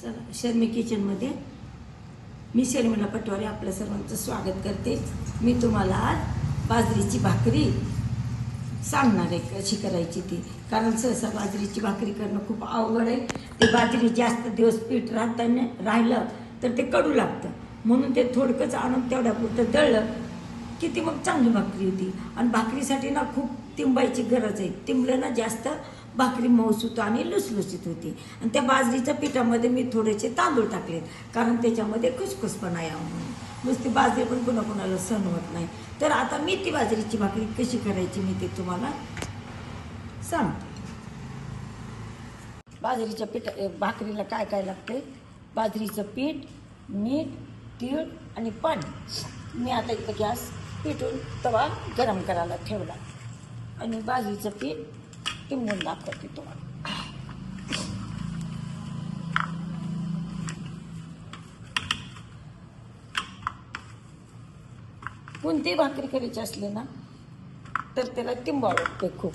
चला शर्मी किचनमध्ये मी शर्मिला पटवारी आपल्या सर्वांचं स्वागत करते. मी तुम्हाला आज बाजरीची भाकरी सांगणार आहे कशी करायची ती. कारण सहसा बाजरीची भाकरी करणं खूप अवघड आहे. ते बाजरी जास्त दिवस पीठ राहताना राहिलं तर ते कडू लागतं. म्हणून ते थोडकंच आणून तेवढ्यापुरतं दळलं की ती मग चांगली भाकरी होती. आणि भाकरीसाठी ना खूप तिंबायची गरज आहे. तिंबलं ना जास्त भाकरी मऊसूत आणि लुसलुसीत होती. आणि त्या बाजरीच्या पिठामध्ये मी थोडेसे तांदूळ टाकलेत कारण त्याच्यामध्ये खुसखुसपणा यावं म्हणून. नुसती बाजरी पण कुणाकुणाला सण होत नाही. तर आता मी ती बाजरीची भाकरी कशी करायची मी ते तुम्हाला सांगते. बाजरीच्या पिठा भाकरीला काय काय लागते बाजरीचं पीठ मीठ तीळ आणि पाणी. मी आता इथं गॅस पिठून तवा गरम करायला ठेवला. आणि बाजरीचं पीठ टिंबून दाखवते तुम्हाला कोणती भाकरी करायची असली ना तर त्याला टिंबावं लागते खूप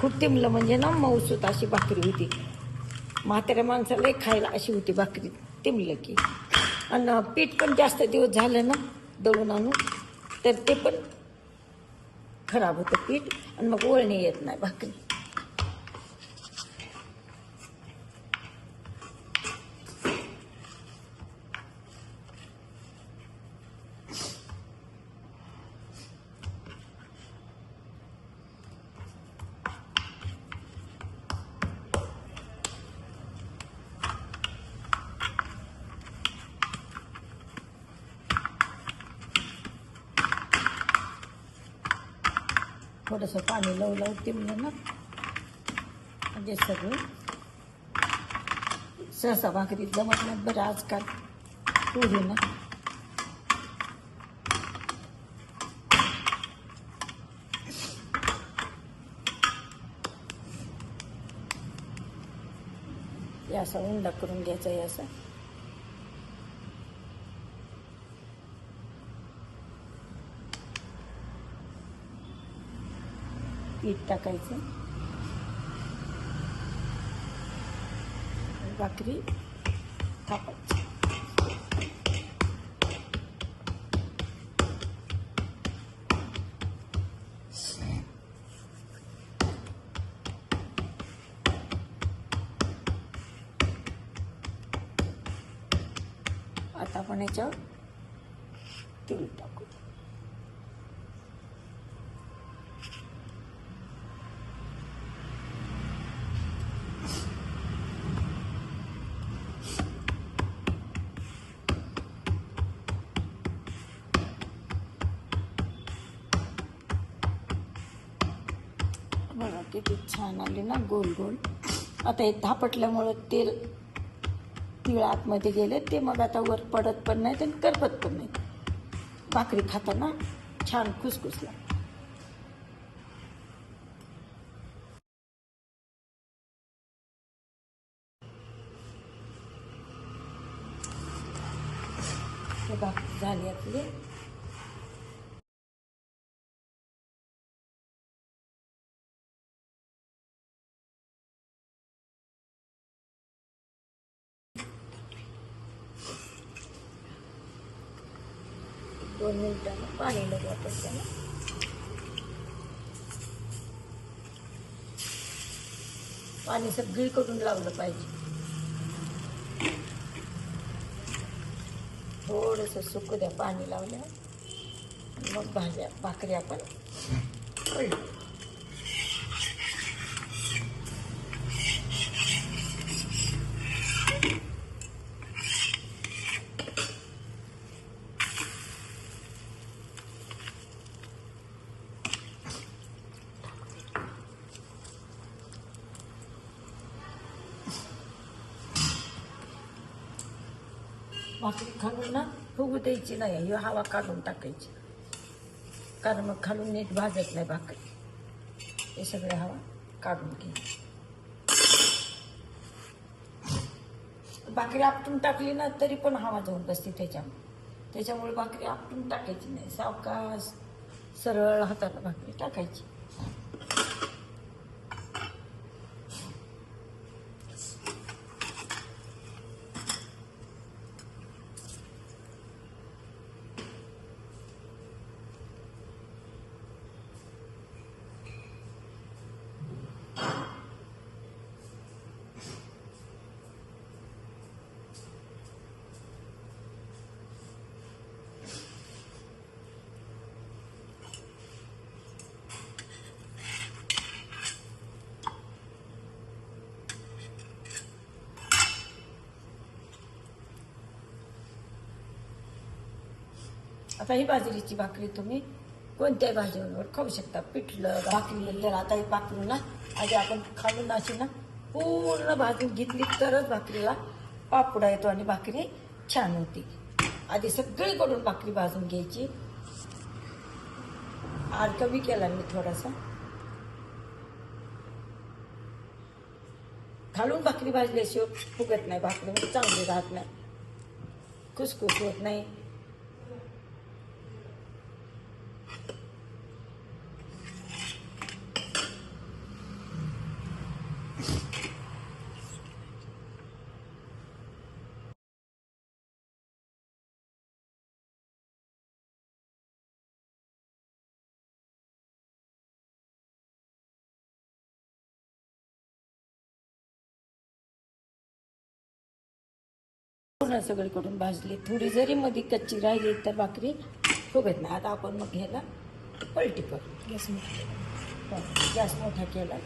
खूप तिंबलं म्हणजे ना मऊसूत अशी भाकरी होती म्हाताऱ्या माणसाला खायला अशी होती भाकरी तिंबलं की आणि पीठ पण जास्त दिवस झालं ना दळून आणून तर ते पण खराब होतं पीठ आणि मग वळणी येत नाही भाकरी. थोडंसं पाणी लव लव तिमलं ना म्हणजे सगळं. सहसा भाकरी जमत नाही बरं आजकाल. पोहे ना. हे असा उंडा करून घ्यायचा आहे पीठ टाकायचं. भाकरी थापायची. आता आपण याच्यावर तीळ टाकू. किती छान आले ना गोल गोल. आता हे धापटल्यामुळं तेल तिळ आतमध्ये गेले ते मग आता वर पडत पण नाहीत आणि करपत पण नाही भाकरी खाताना छान खुसखुसला. झाली आपली. दोन मिनटानं पाणी लागू आपण त्याला. पाणी सगळीकडून लावलं पाहिजे. थोडंसं सुकू द्या पाणी लावल्या मग भाज्या भाकरी आपण भाकरी खालून ना फुगू द्यायची नाही ही हवा काढून टाकायची कारण मग खालून नीट भाजत नाही भाकरी हे सगळे हवा काढून घे भाकरी आपटून टाकली ना तरी पण हवा जाऊन बसते त्याच्यामुळे त्याच्यामुळे भाकरी आपटून टाकायची नाही सावकाश सरळ हाताला भाकरी टाकायची आता ही बाजरीची भाकरी तुम्ही कोणत्याही भाजीवर खाऊ शकता. पिठलं भाकरी तर आता ही भाकरी ना. आधी आपण खालून अशी ना पूर्ण भाजून घेतली तरच भाकरीला पापुडा येतो आणि भाकरी छान होती. आधी सगळीकडून भाकरी भाजून घ्यायची. आर कमी केला मी थोडासा. खालून भाकरी भाजल्याशिवाय फुगत नाही भाकरी म्हणजे चांगली राहत नाही. खुसखुस होत नाही. पूर्ण सगळीकडून भाजली. थोडी जरी मध्ये कच्ची राहिली तर भाकरी फुगत नाही. आता आपण मग ह्याला पलटी करू. गॅस मोठा हो, गॅस मोठा केला.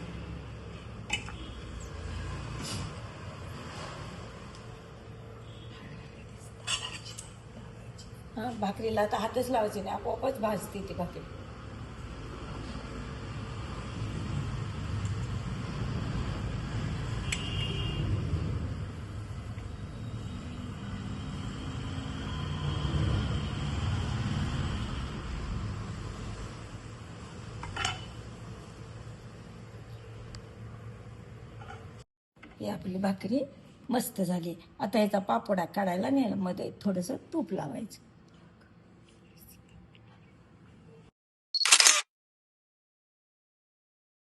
हा भाकरीला आता हातच लावायचे नाही. आपोआपच भाजते ती भाकरी. ही आपली भाकरी मस्त झाली. आता याचा पापडा काढायला नेला मध्ये थोडंसं तूप लावायचं.